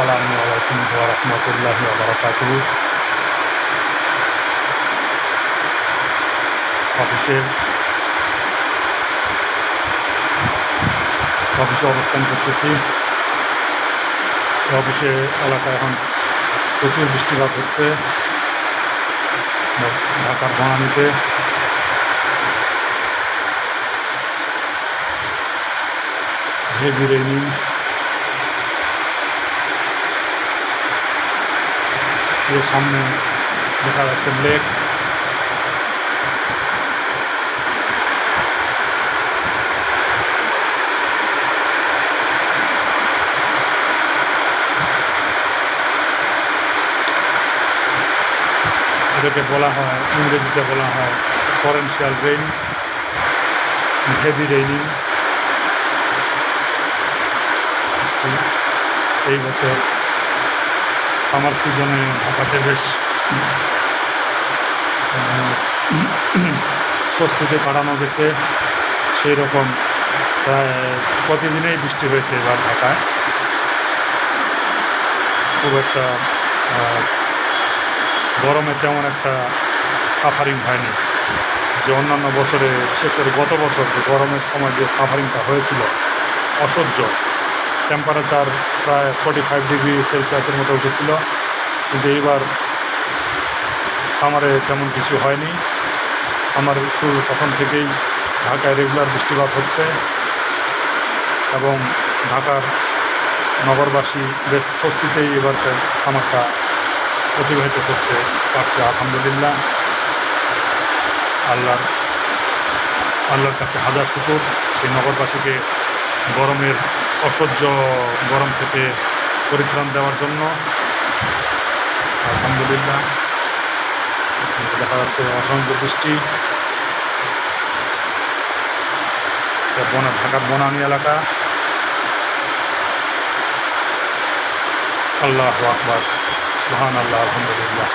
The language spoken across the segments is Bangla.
আসসালামু আলাইকুম রাহমাতুল্লাহি ওয়া অফিসে অফিসে অবস্থান করতেছি অফিসে এলাকা এখন প্রচুর বৃষ্টিপাত হচ্ছে ঢাকার বনানীতে হেভি রেনিং এর সামনে দেখা যাচ্ছে লেক। এটাকে বলা হয়, ইংরেজিতে বলা হয় ফরেন্সিয়াল রেইন হেভি রেইনিং এই বছর সামার সিজনে ঢাকাতে বেশ স্বস্তিতে কাটানো গেছে। সেই রকম, প্রায় প্রতিদিনেই বৃষ্টি হয়েছে এবার ঢাকায়। খুব একটা গরমে তেমন একটা সাফারিং হয়নি। যে অন্যান্য বছরে, বিশেষ করে গত বছর যে গরমের সময় যে সাফারিংটা হয়েছিল, অসহ্য। টেম্পারেচার প্রায় ফর্টি ফাইভ ডিগ্রি সেলসিয়াসের মতো উঠেছিল। কিন্তু এইবার সামারে তেমন কিছু হয়নি। আমার শুরু তখন থেকেই ঢাকায় রেগুলার বৃষ্টিপাত হচ্ছে এবং ঢাকার নগরবাসী বেশ স্বস্তিতেই এবার সামারটা অতিবাহিত করতে পারছে। আলহামদুলিল্লাহ। আল্লাহর আল্লাহর কাছে হাজার শুকুর। সেই নগরবাসীকে গরমের অসহ্য গরম থেকে পরিত্রাণ দেওয়ার জন্য। আলহামদুলিল্লাহ। দেখা যাচ্ছে অসংখ্য বৃষ্টি। ঢাকার বনানী এলাকা। আল্লাহ আকবার। মহান আল্লাহ আলহামদুলিল্লাহ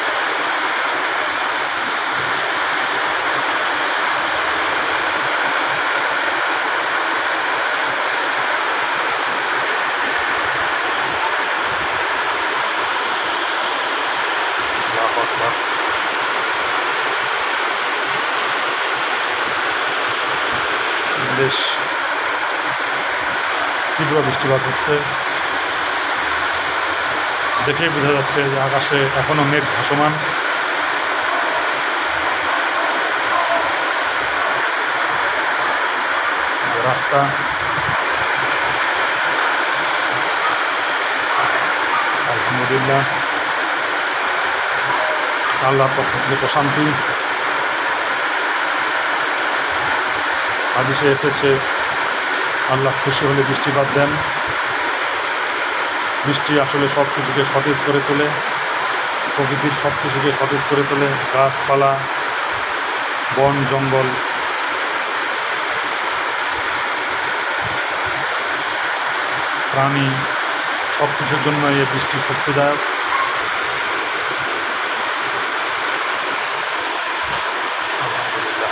আল্লাহু আকবার বেশ তীব্র বৃষ্টিপাত হচ্ছে দেখেই বোঝা যাচ্ছে যে আকাশে এখনও মেঘ ভাসমান রাস্তা আলহামদুলিল্লাহ আল্লাহর পক্ষ থেকে প্রশান্তি হাদিসে এসেছে, আল্লাহ খুশি হলে বৃষ্টিপাত দেন। বৃষ্টি আসলে সব কিছুকে সতেজ করে তোলে, প্রকৃতির সব কিছুকে সতেজ করে তোলে। গাছপালা, বন, জঙ্গল। প্রাণী সব কিছুর জন্য এই বৃষ্টি শক্তিদায়ক আলহামদুলিল্লাহ